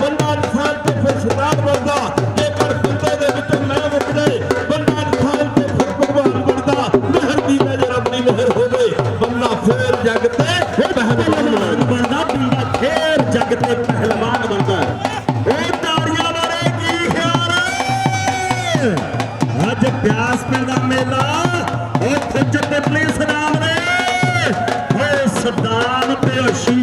ਬੰਦਾ ਇਨਸਾਨ ਤੇ ਫਿਰ ਸ਼ੈਤਾਨ ਬਣਦਾ ਜੇਕਰ ਬੰਦੇ ਦੇ ਵਿੱਚੋਂ ਮੈਂ ਮੁੱਕ ਬੰਦਾ ਇਨਸਾਨ ਤੇ ਫਿਰ ਭਗਵਾਨ ਬਣਦਾ ਮਿਹਰ ਦੀ ਨਜ਼ਰ ਆਪਣੀ ਮਿਹਰ ਹੋਵੇ। ਬੰਦਾ ਫੇਰ ਜਗ ਤੇ ਪਹਿਲਵਾਨ ਬਣਦਾ। ਬੰਦਾ ਫੇਰ ਜਗ ਤੇ ਪਹਿਲਵਾਨ ਬਣਦਾ। ਉਹ ਤਾੜੀਆਂ ਬਾਰੇ ਕੀ ਖਿਆਲ ਅੱਜ ਪਿਆਸ ਪਿੰਡ ਦਾ ਮੇਲਾ, ਉੱਥੇ ਜੱਟੇ ਪੁਲਿਸ ਨਾਮ ਨੇ। ਓਏ ਸਦਾਮ ਤੇ ਅਸ਼ੀਸ਼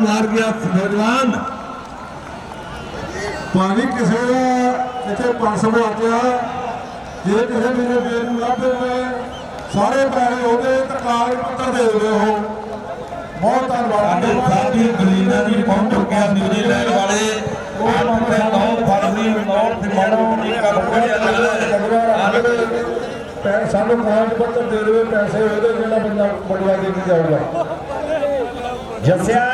ਮਾਰ ਗਿਆ ਨੌਜਵਾਨ ਪਾਣੀ ਕਿਸੇ ਦਾ ਇੱਥੇ ਪੰਜ ਸਮਝਾਤਿਆ ਜੇ ਕਿਸੇ ਮੇਰੇ ਵੀਰ ਨੂੰ ਲੱਭੇ ਹੋਏ ਸਾਰੇ ਪੈਸੇ ਉਹਦੇ ਤੇ ਕਾਗਜ਼ ਪੱਤਰ ਦੇ ਦਿਓ। ਹੋ ਬਹੁਤ ਧੰਨਵਾਦ। ਸਾਡੇ ਸਾਥੀ ਗਲੀਨਾ ਜੀ ਪਹੁੰਚ ਚੁੱਕਿਆ ਨਿਊਜ਼ੀਲੈਂਡ ਵਾਲੇ ਆਪਣੇ ਨੌ ਫਰਵਰੀ ਨਾਰਥ ਇੰਡੀਅਨ ਦੀ ਕੱਪ ਪੈ ਸਾਨੂੰ ਕਾਗਜ਼ ਪੱਤਰ ਦੇ ਦਿਓ ਪੈਸੇ ਉਹਦੇ ਜਿਹੜਾ ਬੰਦਾ ਬੜਿਆ ਦੇ ਕੇ ਜਾਊਗਾ ਜੱਸਿਆ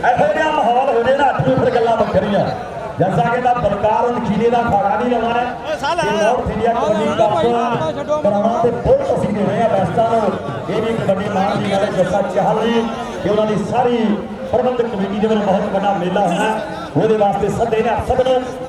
ਇਹੋ ਜਿਹਾ ਮਾਹੌਲ ਹੋ ਜੇ ਨਾ ਅੱਠਵੀਂ ਫਿਰ ਗੱਲਾਂ ਵੱਖਰੀਆਂ। ਜੱਸਾ ਕਹਿੰਦਾ ਬਲਕਾਰ ਨਖੀਲੇ ਦਾ ਖਾੜਾ ਨਹੀਂ ਲਾਉਣਾ ਹੈ। ਇਹ ਨਾਰਥ ਇੰਡੀਆ ਕਬੱਡੀ ਕੱਪ ਕਰਾਉਣਾ ਤੇ ਬਹੁਤ ਅਸੀਂ ਦੇ ਰਹੇ ਆ ਵੈਸਟਾਂ ਨੂੰ। ਇਹ ਵੀ ਇੱਕ ਵੱਡੀ ਮਾਣ ਦੀ ਗੱਲ ਹੈ ਜੱਸਾ ਚਾਹਲ ਜੀ ਕਿ ਉਹਨਾਂ ਦੀ ਸਾਰੀ ਪ੍ਰਬੰਧਕ ਕਮੇਟੀ ਦੇ ਵੱਲੋਂ ਬਹੁਤ ਵੱਡਾ ਮੇਲਾ ਹੋਣਾ ਉਹਦੇ ਵਾਸਤੇ ਸੱਦੇ ਨੇ ਸਭ ਨੂੰ।